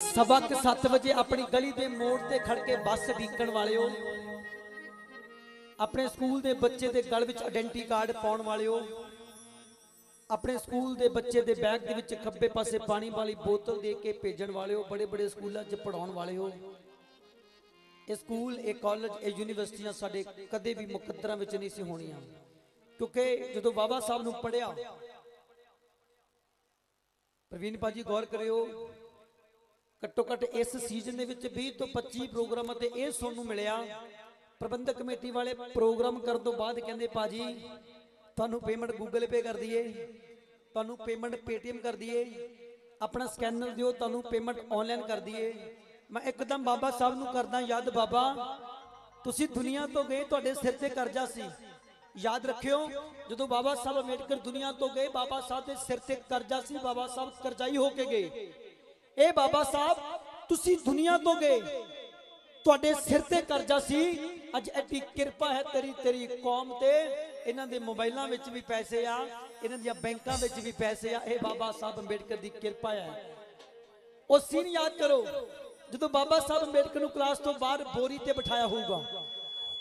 ਸਵਾ ਕੁ 7 ਵਜੇ ਆਪਣੀ ਗਲੀ ਦੇ ਮੋੜ ਤੇ ਖੜ ਕੇ ਬੱਸ ਢੀਕਣ ਵਾਲਿਓ, ਆਪਣੇ ਸਕੂਲ ਦੇ ਬੱਚੇ ਦੇ ਗਲ ਵਿੱਚ ਆਇਡੈਂਟੀ ਕਾਰਡ ਪਾਉਣ ਵਾਲਿਓ, ਆਪਣੇ ਸਕੂਲ ਦੇ ਬੱਚੇ ਦੇ ਬੈਗ ਦੇ ਵਿੱਚ ਖੱਬੇ ਪਾਸੇ ਪਾਣੀ ਵਾਲੀ ਬੋਤਲ ਦੇ ਕੇ ਭੇਜਣ ਵਾਲਿਓ, ਬੜੇ ਬੜੇ ਸਕੂਲਾਂ 'ਚ ਪੜਾਉਣ ਵਾਲਿਓ। ਇਹ ਸਕੂਲ, ਇਹ ਕਾਲਜ, ਇਹ ਯੂਨੀਵਰਸਿਟੀਆਂ ਸਾਡੇ ਕਦੇ ਵੀ ਮੁਕੱਦਰਾਂ ਵਿੱਚ ਨਹੀਂ ਸੀ ਹੋਣੀਆਂ। ਕਿਉਂਕਿ ਜਦੋਂ ਬਾਬਾ ਸਾਹਿਬ ਨੂੰ ਪੜਿਆ ਪ੍ਰਵੀਨ ਭਾਜੀ ਗੌਰ ਕਰਿਓ ਘੱਟੋ ਘੱਟ ਇਸ ਸੀਜ਼ਨ ਦੇ ਵਿੱਚ 20 ਤੋਂ 25 ਪ੍ਰੋਗਰਾਮਾਂ ਤੇ ਇਹ ਸੁਣਨ ਨੂੰ ਮਿਲਿਆ। ਪ੍ਰਬੰਧਕ ਕਮੇਟੀ ਵਾਲੇ ਪ੍ਰੋਗਰਾਮ ਕਰਨ ਤੋਂ ਬਾਅਦ ਕਹਿੰਦੇ, ਭਾਜੀ, ਤੁਹਾਨੂੰ ਪੇਮੈਂਟ ਗੂਗਲ ਪੇ ਕਰ ਦਈਏ, ਤੁਹਾਨੂੰ ਪੇਮੈਂਟ ਪੇਟੀਐਮ ਕਰ ਦਈਏ, ਆਪਣਾ ਸਕੈਨਰ ਦਿਓ, ਤੁਹਾਨੂੰ ਪੇਮੈਂਟ ਆਨਲਾਈਨ ਕਰ ਦਈਏ। ਮੈਂ ਇੱਕਦਮ ਬਾਬਾ ਸਾਹਿਬ ਨੂੰ ਕਰਦਾ, ਯਾਦ ਬਾਬਾ, ਤੁਸੀਂ ਦੁਨੀਆ ਤੋਂ ਗਏ, ਤੁਹਾਡੇ ਸਿਰ ਤੇ ਕਰਜ਼ਾ ਸੀ। ਯਾਦ ਰੱਖਿਓ, ਜਦੋਂ ਬਾਬਾ ਸਾਹਿਬ ਅੰਬੇਡਕਰ ਦੁਨੀਆ ਤੋਂ ਗਏ, ਬਾਬਾ ਸਾਹਿਬ ਦੇ ਸਿਰ ਤੇ ਕਰਜ਼ਾ ਸੀ, ਬਾਬਾ ਸਾਹਿਬ ਕਰਜ਼ਾਈ ਹੋ ਕੇ ਗਏ। ਇਹ ਬਾਬਾ ਸਾਹਿਬ, ਤੁਸੀਂ ਦੁਨੀਆ ਤੋਂ ਗਏ। ਤੁਹਾਡੇ ਸਿਰ ਤੇ ਕਰਜ਼ਾ ਸੀ। ਅੱਜ ਐਡੀ ਕਿਰਪਾ ਹੈ ਤੇਰੀ ਤੇਰੀ ਕੌਮ ਤੇ। ਇਹਨਾਂ ਦੇ ਮੋਬਾਈਲਾਂ ਵਿੱਚ ਵੀ ਪੈਸੇ ਆ, ਇਹਨਾਂ ਦੀਆਂ ਬੈਂਕਾਂ ਵਿੱਚ ਵੀ ਪੈਸੇ ਆ। ਇਹ ਬਾਬਾ ਸਾਹਿਬ ਅੰਬੇਡਕਰ ਦੀ ਕਿਰਪਾ ਹੈ। ਉਹ ਸੀਨ ਯਾਦ ਕਰੋ, ਜਦੋਂ ਬਾਬਾ ਸਾਹਿਬ ਅੰਬੇਡਕਰ ਨੂੰ ਕਲਾਸ ਤੋਂ ਬਾਹਰ ਬੋਰੀ ਤੇ ਬਿਠਾਇਆ ਹੋਊਗਾ।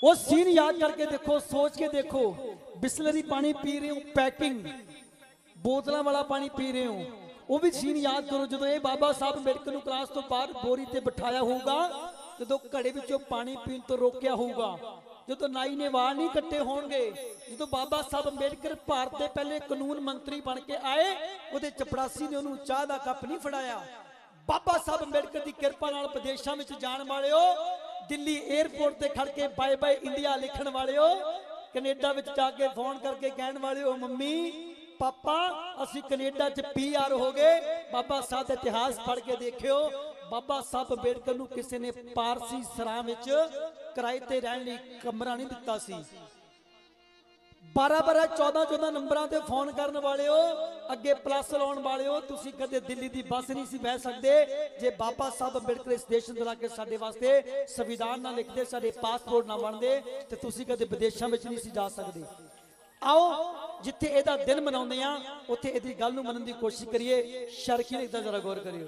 ਉਹ ਸੀਨ ਯਾਦ ਕਰਕੇ ਦੇਖੋ, ਸੋਚ ਕੇ ਦੇਖੋ। ਬਿਸਲਰੀ ਪਾਣੀ ਪੀ ਰਹੇ ਹੋ, ਪੈਕਿੰਗ। ਬੋਤਲਾਂ ਵਾਲਾ ਪਾਣੀ ਪੀ ਰਹੇ ਹੋ। ਉਹ ਵੀ ਸੀਨ ਯਾਦ ਕਰੋ, ਜਦੋਂ ਇਹ ਬਾਬਾ ਸਾਹਿਬ ਅੰਬੇਡਕਰ ਨੂੰ ਕਲਾਸ ਤੋਂ ਬਾਹਰ ਬੋਰੀ ਤੇ ਬਿਠਾਇਆ ਹੋਊਗਾ, ਜਦੋਂ ਘੜੇ ਵਿੱਚੋਂ ਪਾਣੀ ਪੀਣ ਤੋਂ ਰੋਕਿਆ ਹੋਊਗਾ, ਜਦੋਂ ਨਾਈ ਨੇ ਵਾਲ ਨਹੀਂ ਕੱਟੇ ਹੋਣਗੇ, ਜਦੋਂ ਬਾਬਾ ਸਾਹਿਬ ਅੰਬੇਡਕਰ ਭਾਰਤ ਦੇ ਪਹਿਲੇ ਕਾਨੂੰਨ ਮੰਤਰੀ ਬਣ ਕੇ ਆਏ, ਉਹਦੇ ਚਪੜਾਸੀ ਨੇ ਉਹਨੂੰ ਚਾਹ ਦਾ ਕੱਪ ਨਹੀਂ ਫੜਾਇਆ। ਬਾਬਾ ਸਾਹਿਬ ਅੰਬੇਡਕਰ ਦੀ ਕਿਰਪਾ ਨਾਲ ਵਿਦੇਸ਼ਾਂ ਵਿੱਚ ਜਾਣ ਵਾਲਿਓ, ਦਿੱਲੀ 에ਅਰਪੋਰਟ ਤੇ ਖੜ ਕੇ ਬਾਏ ਬਾਏ ਇੰਡੀਆ ਲਿਖਣ ਵਾਲਿਓ, ਕੈਨੇਡਾ ਵਿੱਚ ਜਾ ਕੇ ਫੋਨ ਕਰਕੇ ਕਹਿਣ ਵਾਲਿਓ, ਮੰਮੀ ਪਾਪਾ, ਅਸੀਂ ਕੈਨੇਡਾ 'ਚ ਪੀਆਰ ਹੋ ਗਏ। ਬਾਬਾ ਸਾਹਿਬ ਦਾ ਇਤਿਹਾਸ ਪੜ੍ਹ ਕੇ ਦੇਖਿਓ। ਬਾਬਾ ਸਾਹਿਬ ਅੰਬੇਡਕਰ ਨੂੰ ਕਿਸੇ ਨੇ ਪਾਰਸੀ ਸਰਾਂ ਵਿੱਚ ਕਿਰਾਏ ਤੇ ਰਹਿਣ ਲਈ ਕਮਰਾ ਨਹੀਂ ਦਿੱਤਾ ਸੀ। 12 12 14 14 ਨੰਬਰਾਂ ਤੇ ਫੋਨ ਕਰਨ ਵਾਲਿਓ, ਅੱਗੇ ਪਲੱਸ ਲਾਉਣ ਵਾਲਿਓ, ਤੁਸੀਂ ਕਦੇ ਦਿੱਲੀ ਦੀ ਬੱਸ ਨਹੀਂ ਸੀ ਬਹਿ ਸਕਦੇ। ਜੇ ਬਾਬਾ ਸਾਹਿਬ ਅੰਬੇਡਕਰ ਇਸ ਦੇਸ਼ ਅੰਦਰ ਆ ਕੇ ਸਾਡੇ ਵਾਸਤੇ ਸੰਵਿਧਾਨ ਨਾ ਲਿਖਦੇ, ਸਾਡੇ ਪਾਸਪੋਰਟ ਨਾ ਬਣਦੇ, ਤੇ ਤੁਸੀਂ ਕਦੇ ਵਿਦੇਸ਼ਾਂ ਵਿੱਚ ਨਹੀਂ ਸੀ ਜਾ ਸਕਦੇ। ਆਓ, ਜਿੱਥੇ ਇਹਦਾ ਦਿਨ ਮਨਾਉਂਦੇ ਆ, ਉੱਥੇ ਇਹਦੀ ਗੱਲ ਨੂੰ ਮੰਨਣ ਦੀ ਕੋਸ਼ਿਸ਼ ਕਰੀਏ। ਸ਼ਰਖੀ ਨੇ ਇਦਾਂ ਜ਼ਰਾ ਗੌਰ ਕਰਿਓ।